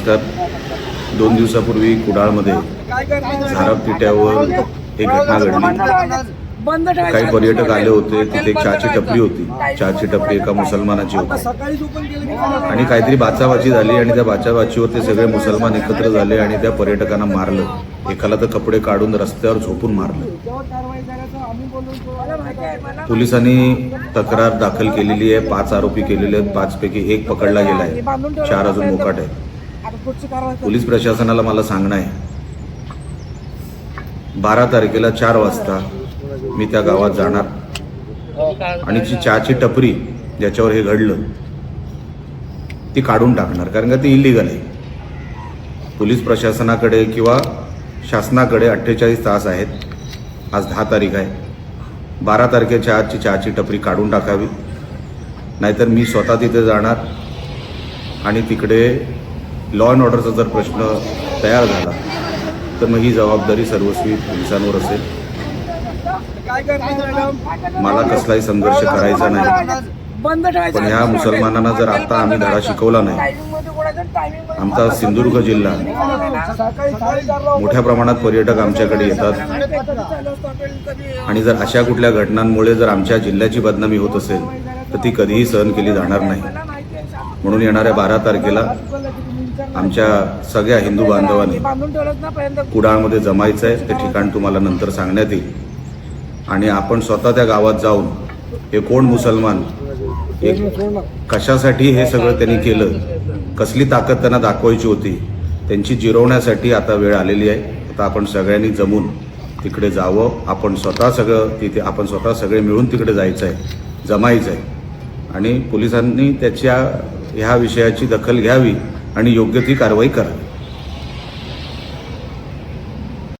नमस्कार. दोन दिवसापूर्वी कुडाळमध्ये झारप पिट्यावर एक घटना घडली. काही पर्यटक आले होते तिथे एक चहाची टपरी होती. चहाची टपरी एका मुसलमानाची होती. आणि काहीतरी बाचाबाची झाली आणि त्या बाचाबाचीवर ते सगळे मुसलमान एकत्र झाले आणि त्या पर्यटकांना मारलं. एकाला तर कपडे काढून रस्त्यावर झोपून मारलं. आहे पोलिसांनी तक्रार दाखल केलेली आहे. पाच आरोपी केलेले आहेत. पाचपैकी एक पकडला गेला आहे. चार अजून मोकाट आहेत. पोलीस प्रशासनाला मला सांगणं आहे. बारा तारखेला चार वाजता मी त्या गावात जाणार. आणि जी चहाची टपरी ज्याच्यावर हे घडलं ती काढून टाकणार कारण का ती इलिगल आहे. पोलीस प्रशासनाकडे किंवा शासनाकडे अठ्ठेचाळीस तास आहेत. आज दहा तारीख आहे. बारा तारखेच्या आजची चहाची टपरी काढून टाकावी. नाहीतर मी स्वतः तिथे जाणार आणि तिकडे लॉ अँड ऑर्डरचा जर प्रश्न तयार झाला तर मग ही जबाबदारी सर्वस्वी पोलिसांवर असेल. मला कसलाही संघर्ष करायचा नाही. पण ह्या मुसलमानांना जर आता आम्ही धडा शिकवला नाही आमचा सिंधुदुर्ग जिल्हा मोठ्या प्रमाणात पर्यटक आमच्याकडे येतात. आणि जर अशा कुठल्या घटनांमुळे जर आमच्या जिल्ह्याची बदनामी होत असेल तर ती कधीही सहन केली जाणार नाही. म्हणून येणाऱ्या बारा तारखेला आमच्या सगळ्या हिंदू बांधवांनी कुडाळमध्ये जमायचं आहे ते ठिकाण तुम्हाला नंतर सांगण्यात येईल. आणि आपण स्वतः त्या गावात जाऊन हे कोण मुसलमान हे कशासाठी हे सगळं त्यांनी केलं कसली ताकद त्यांना दाखवायची होती त्यांची जिरवण्यासाठी आता वेळ आलेली आहे. आता आपण सगळ्यांनी जमून तिकडे जावं. आपण स्वतः सगळं तिथे आपण स्वतः सगळे मिळून तिकडे जायचं आहे जमायचं आहे आणि पोलिसांनी त्याच्या ह्या विषयाची दखल घ्यावी. आणि योग्य ती कारवाई करावी